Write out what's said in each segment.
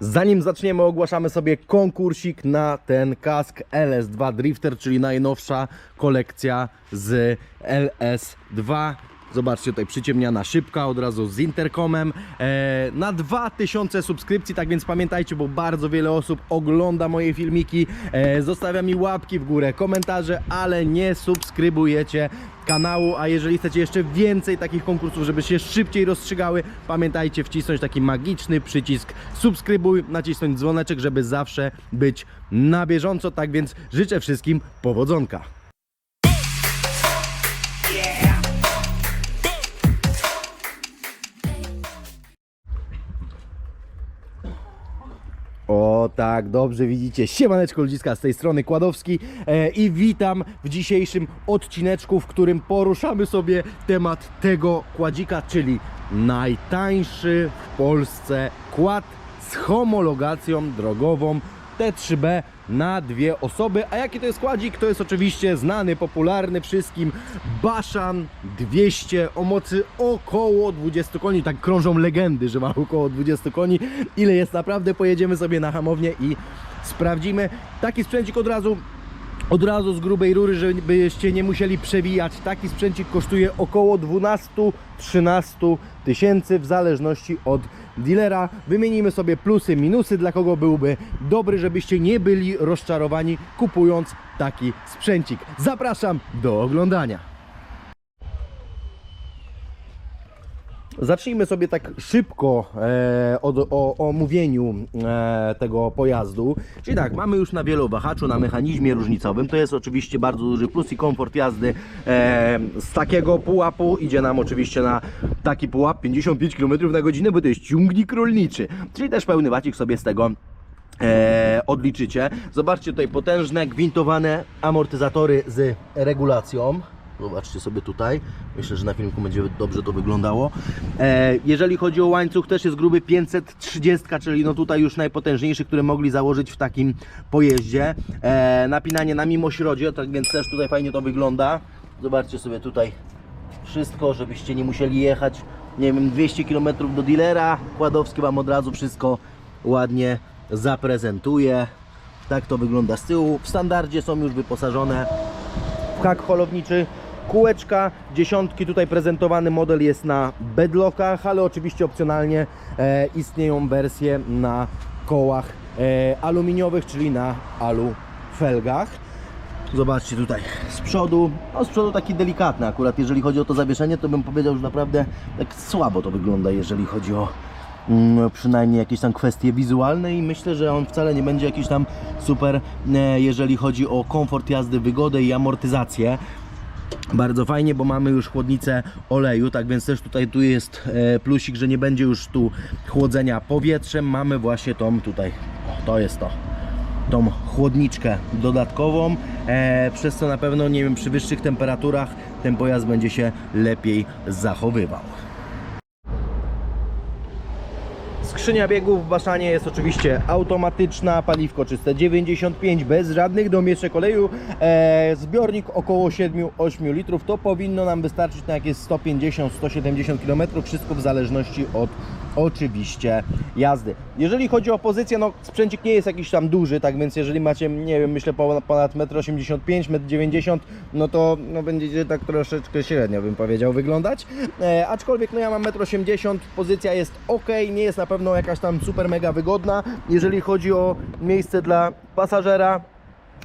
Zanim zaczniemy, ogłaszamy sobie konkursik na ten kask LS2 Drifter, czyli najnowsza kolekcja z LS2. Zobaczcie tutaj przyciemniana szybka od razu z interkomem e, na 2000 subskrypcji, tak więc pamiętajcie, bo bardzo wiele osób ogląda moje filmiki, e, zostawia mi łapki w górę, komentarze, ale nie subskrybujecie kanału, a jeżeli chcecie jeszcze więcej takich konkursów, żeby się szybciej rozstrzygały, pamiętajcie wcisnąć taki magiczny przycisk subskrybuj, nacisnąć dzwoneczek, żeby zawsze być na bieżąco, tak więc życzę wszystkim powodzonka. O tak, dobrze widzicie. Siemaneczko ludziska z tej strony Kładowski e, i witam w dzisiejszym odcineczku, w którym poruszamy sobie temat tego kładzika, czyli najtańszy w Polsce kład z homologacją drogową T3B na dwie osoby. A jaki to jest kładzik? To jest oczywiście znany, popularny wszystkim Baszan 200 o mocy około 20 koni. Tak krążą legendy, że ma około 20 koni. Ile jest naprawdę? Pojedziemy sobie na hamownię i sprawdzimy. Taki sprzęcik od razu od razu z grubej rury, żebyście nie musieli przewijać. Taki sprzęcik kosztuje około 12-13 tysięcy w zależności od dealera. Wymienimy sobie plusy, minusy, dla kogo byłby dobry, żebyście nie byli rozczarowani kupując taki sprzęcik. Zapraszam do oglądania. Zacznijmy sobie tak szybko e, od, o, omówieniu e, tego pojazdu. Czyli tak, mamy już na wielowahaczu, na mechanizmie różnicowym. To jest oczywiście bardzo duży plus i komfort jazdy e, z takiego pułapu. Idzie nam oczywiście na taki pułap 55 km na godzinę, bo to jest ciągnik rolniczy. Czyli też pełny wacik sobie z tego e, odliczycie. Zobaczcie tutaj potężne, gwintowane amortyzatory z regulacją. Zobaczcie sobie tutaj. Myślę, że na filmiku będzie dobrze to wyglądało. E, jeżeli chodzi o łańcuch, też jest gruby 530, czyli no tutaj już najpotężniejszy, który mogli założyć w takim pojeździe. E, napinanie na mimośrodzie, tak więc też tutaj fajnie to wygląda. Zobaczcie sobie tutaj wszystko, żebyście nie musieli jechać, nie wiem, 200 km do dealera. Kładowski Wam od razu wszystko ładnie zaprezentuje. Tak to wygląda z tyłu. W standardzie są już wyposażone w hak holowniczy. Kółeczka, dziesiątki, tutaj prezentowany model jest na bedlockach, ale oczywiście opcjonalnie e, istnieją wersje na kołach e, aluminiowych, czyli na alu felgach. Zobaczcie tutaj z przodu, no z przodu taki delikatny akurat, jeżeli chodzi o to zawieszenie, to bym powiedział, że naprawdę tak słabo to wygląda, jeżeli chodzi o mm, przynajmniej jakieś tam kwestie wizualne i myślę, że on wcale nie będzie jakiś tam super, e, jeżeli chodzi o komfort jazdy, wygodę i amortyzację. Bardzo fajnie, bo mamy już chłodnicę oleju, tak więc też tutaj tu jest e, plusik, że nie będzie już tu chłodzenia powietrzem. Mamy właśnie tą tutaj, to jest to, tą chłodniczkę dodatkową, e, przez co na pewno, nie wiem, przy wyższych temperaturach ten pojazd będzie się lepiej zachowywał. Skrzynia biegów w Baszanie jest oczywiście automatyczna, paliwko czyste 95 bez żadnych domieszek oleju, e, zbiornik około 7-8 litrów, to powinno nam wystarczyć na jakieś 150-170 km, wszystko w zależności od oczywiście jazdy. Jeżeli chodzi o pozycję, no sprzęcik nie jest jakiś tam duży, tak więc jeżeli macie, nie wiem, myślę ponad, ponad 1,85 m, 1,90 m, no to no, będziecie tak troszeczkę średnio bym powiedział wyglądać, e, aczkolwiek no ja mam 1,80 m, pozycja jest ok, nie jest na pewno jakaś tam super mega wygodna, jeżeli chodzi o miejsce dla pasażera,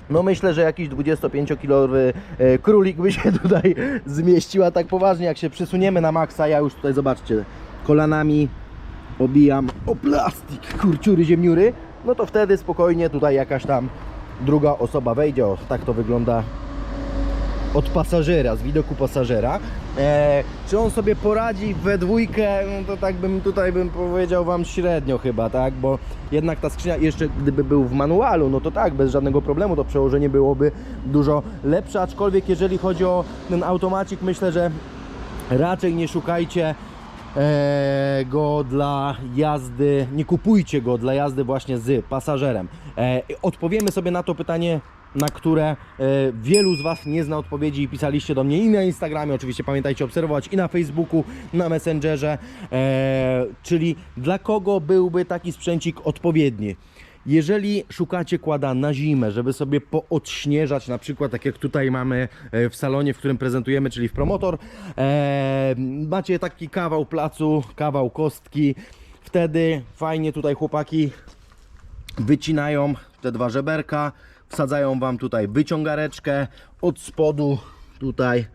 no myślę, że jakiś 25-kilowy e, królik by się tutaj zmieścił, a tak poważnie jak się przysuniemy na maksa, ja już tutaj zobaczcie, kolanami obijam o plastik, kurciury, ziemniury, no to wtedy spokojnie tutaj jakaś tam druga osoba wejdzie, o tak to wygląda od pasażera, z widoku pasażera. E, czy on sobie poradzi we dwójkę, no to tak bym tutaj bym powiedział Wam średnio chyba, tak, bo jednak ta skrzynia jeszcze gdyby był w manualu, no to tak, bez żadnego problemu to przełożenie byłoby dużo lepsze, aczkolwiek jeżeli chodzi o ten automacik, myślę, że raczej nie szukajcie go dla jazdy, nie kupujcie go dla jazdy właśnie z pasażerem. E, odpowiemy sobie na to pytanie na które e, wielu z Was nie zna odpowiedzi i pisaliście do mnie i na Instagramie, oczywiście pamiętajcie obserwować i na Facebooku, na Messengerze, e, czyli dla kogo byłby taki sprzęcik odpowiedni. Jeżeli szukacie kłada na zimę, żeby sobie poodśnieżać, na przykład tak jak tutaj mamy e, w salonie, w którym prezentujemy, czyli w Promotor, e, macie taki kawał placu, kawał kostki, wtedy fajnie tutaj chłopaki wycinają te dwa żeberka, wsadzają Wam tutaj wyciągareczkę, od spodu tutaj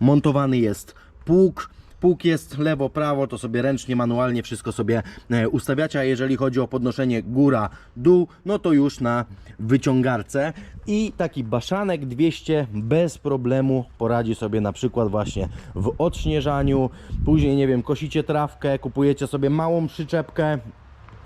montowany jest pług, pług jest lewo, prawo, to sobie ręcznie, manualnie wszystko sobie e, ustawiacie, a jeżeli chodzi o podnoszenie góra, dół, no to już na wyciągarce. I taki baszanek 200 bez problemu poradzi sobie na przykład właśnie w odśnieżaniu, później nie wiem, kosicie trawkę, kupujecie sobie małą przyczepkę,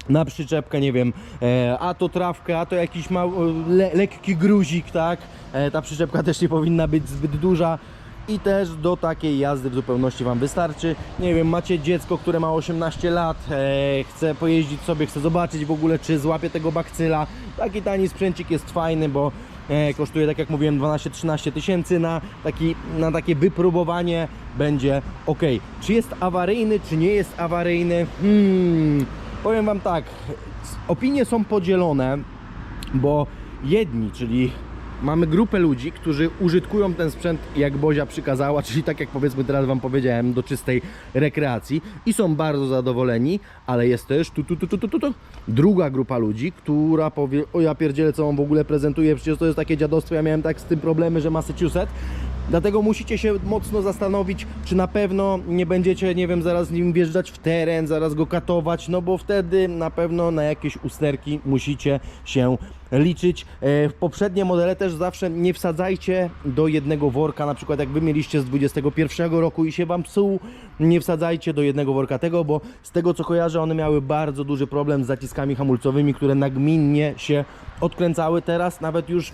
na przyczepkę, nie wiem, e, a to trawkę, a to jakiś mały, le, lekki gruzik, tak? E, ta przyczepka też nie powinna być zbyt duża i też do takiej jazdy w zupełności Wam wystarczy. Nie wiem, macie dziecko, które ma 18 lat, e, chce pojeździć sobie, chce zobaczyć w ogóle, czy złapie tego bakcyla. Taki tani sprzęcik jest fajny, bo e, kosztuje, tak jak mówiłem, 12-13 tysięcy na, taki, na takie wypróbowanie będzie ok. Czy jest awaryjny, czy nie jest awaryjny? Hmm, powiem Wam tak, opinie są podzielone, bo jedni, czyli mamy grupę ludzi, którzy użytkują ten sprzęt jak Bozia przykazała, czyli tak jak powiedzmy teraz Wam powiedziałem, do czystej rekreacji i są bardzo zadowoleni, ale jest też tu, tu, tu, tu, tu, tu, druga grupa ludzi, która powie, o ja pierdzielę, co on w ogóle prezentuje, przecież to jest takie dziadostwo, ja miałem tak z tym problemy, że Massachusetts, Dlatego musicie się mocno zastanowić, czy na pewno nie będziecie, nie wiem, zaraz nim wjeżdżać w teren, zaraz go katować, no bo wtedy na pewno na jakieś usterki musicie się liczyć. E, W poprzednie modele też zawsze nie wsadzajcie do jednego worka, na przykład jak wy mieliście z 21 roku i się wam psuł, nie wsadzajcie do jednego worka tego, bo z tego co kojarzę, one miały bardzo duży problem z zaciskami hamulcowymi, które nagminnie się odkręcały. Teraz nawet już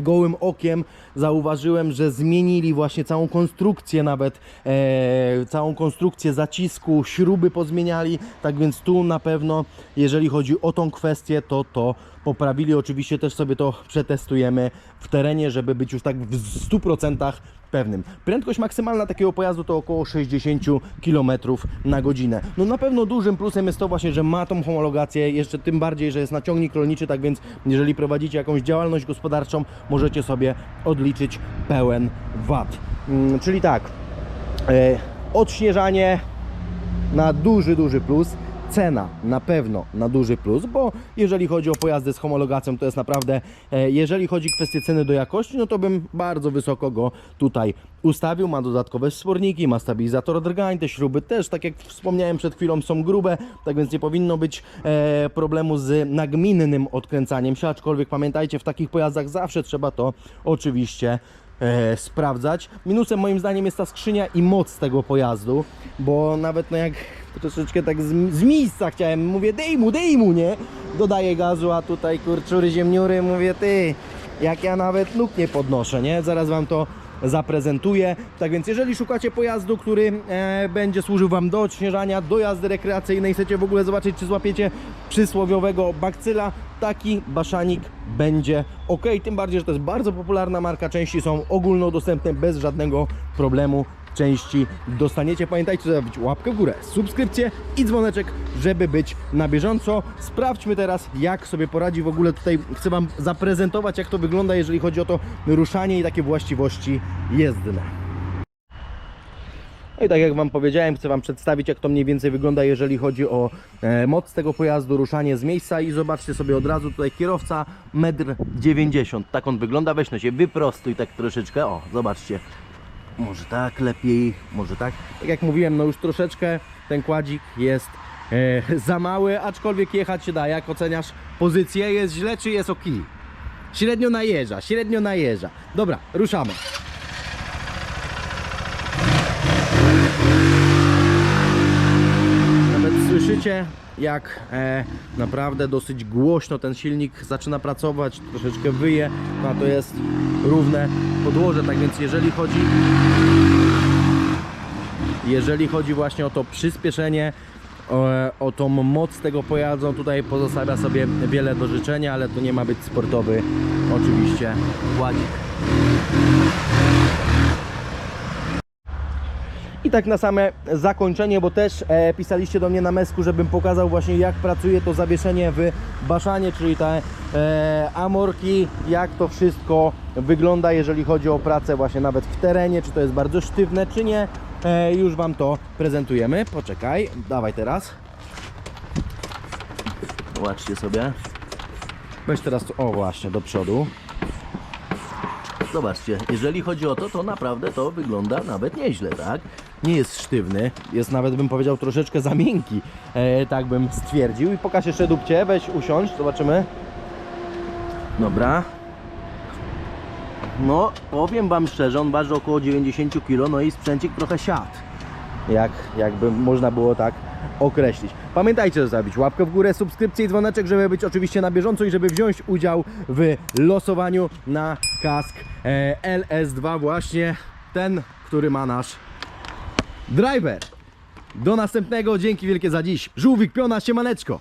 gołym okiem zauważyłem, że zmienili właśnie całą konstrukcję nawet, e, całą konstrukcję zacisku, śruby pozmieniali, tak więc tu na pewno, jeżeli chodzi o tą kwestię, to to poprawili. Oczywiście też sobie to przetestujemy w terenie, żeby być już tak w 100% pewnym. Prędkość maksymalna takiego pojazdu to około 60 km na godzinę. No na pewno dużym plusem jest to właśnie, że ma tą homologację, jeszcze tym bardziej, że jest na ciągnik rolniczy, tak więc jeżeli prowadzicie jakąś działalność gospodarczą, możecie sobie odliczyć pełen VAT. Mm, czyli tak, e, odśnieżanie na duży, duży plus. Cena na pewno na duży plus, bo jeżeli chodzi o pojazdy z homologacją, to jest naprawdę, e, jeżeli chodzi o kwestię ceny do jakości, no to bym bardzo wysoko go tutaj ustawił. Ma dodatkowe wsporniki, ma stabilizator drgań, te śruby też, tak jak wspomniałem przed chwilą, są grube, tak więc nie powinno być e, problemu z nagminnym odkręcaniem się, aczkolwiek pamiętajcie, w takich pojazdach zawsze trzeba to oczywiście e, sprawdzać. Minusem moim zdaniem jest ta skrzynia i moc tego pojazdu, bo nawet no jak troszeczkę tak z, z miejsca chciałem, mówię dej mu, dej mu, nie? Dodaję gazu, a tutaj kurczury ziemniury, mówię ty, jak ja nawet nóg nie podnoszę, nie? Zaraz Wam to zaprezentuję. Tak więc jeżeli szukacie pojazdu, który e, będzie służył Wam do odśnieżania, do jazdy rekreacyjnej, chcecie w ogóle zobaczyć, czy złapiecie przysłowiowego bakcyla, taki baszanik będzie ok. Tym bardziej, że to jest bardzo popularna marka, części są ogólnodostępne bez żadnego problemu. Części dostaniecie. Pamiętajcie, zostawić łapkę w górę, subskrypcję i dzwoneczek, żeby być na bieżąco. Sprawdźmy teraz, jak sobie poradzi w ogóle tutaj. Chcę Wam zaprezentować, jak to wygląda, jeżeli chodzi o to ruszanie i takie właściwości jezdne. No i tak jak Wam powiedziałem, chcę Wam przedstawić, jak to mniej więcej wygląda, jeżeli chodzi o e, moc tego pojazdu, ruszanie z miejsca i zobaczcie sobie od razu tutaj kierowca 1,90 m. Tak on wygląda, weź no się wyprostuj tak troszeczkę, o zobaczcie. Może tak lepiej, może tak. Tak jak mówiłem, no już troszeczkę ten kładzik jest e, za mały, aczkolwiek jechać się da. Jak oceniasz pozycję? Jest źle czy jest ok? Średnio najeżdża, średnio najeżdża. Dobra, ruszamy. Nawet słyszycie, jak e, naprawdę dosyć głośno ten silnik zaczyna pracować, troszeczkę wyje, no a to jest równe podłoże, tak więc jeżeli chodzi jeżeli chodzi właśnie o to przyspieszenie, o, o tą moc tego pojazdu. Tutaj pozostawia sobie wiele do życzenia, ale to nie ma być sportowy oczywiście ładzik. I tak na same zakończenie, bo też e, pisaliście do mnie na mesku, żebym pokazał właśnie jak pracuje to zawieszenie w baszanie, czyli te e, amorki, jak to wszystko wygląda, jeżeli chodzi o pracę właśnie nawet w terenie, czy to jest bardzo sztywne, czy nie. E, już Wam to prezentujemy. Poczekaj, dawaj teraz. Zobaczcie sobie. Weź teraz, o właśnie, do przodu. Zobaczcie, jeżeli chodzi o to, to naprawdę to wygląda nawet nieźle, tak? Nie jest sztywny, jest nawet bym powiedział troszeczkę za miękki, e, tak bym stwierdził. I pokaż jeszcze dupcie, weź usiądź, zobaczymy. Dobra. No, powiem Wam szczerze, on waży około 90 kg, no i sprzęcik trochę siadł. Jak, jakby można było tak określić. Pamiętajcie zostawić łapkę w górę, subskrypcję i dzwoneczek, żeby być oczywiście na bieżąco i żeby wziąć udział w losowaniu na kask e, LS2 właśnie ten, który ma nasz driver. Do następnego, dzięki wielkie za dziś. Żółwik Piona, siemaneczko.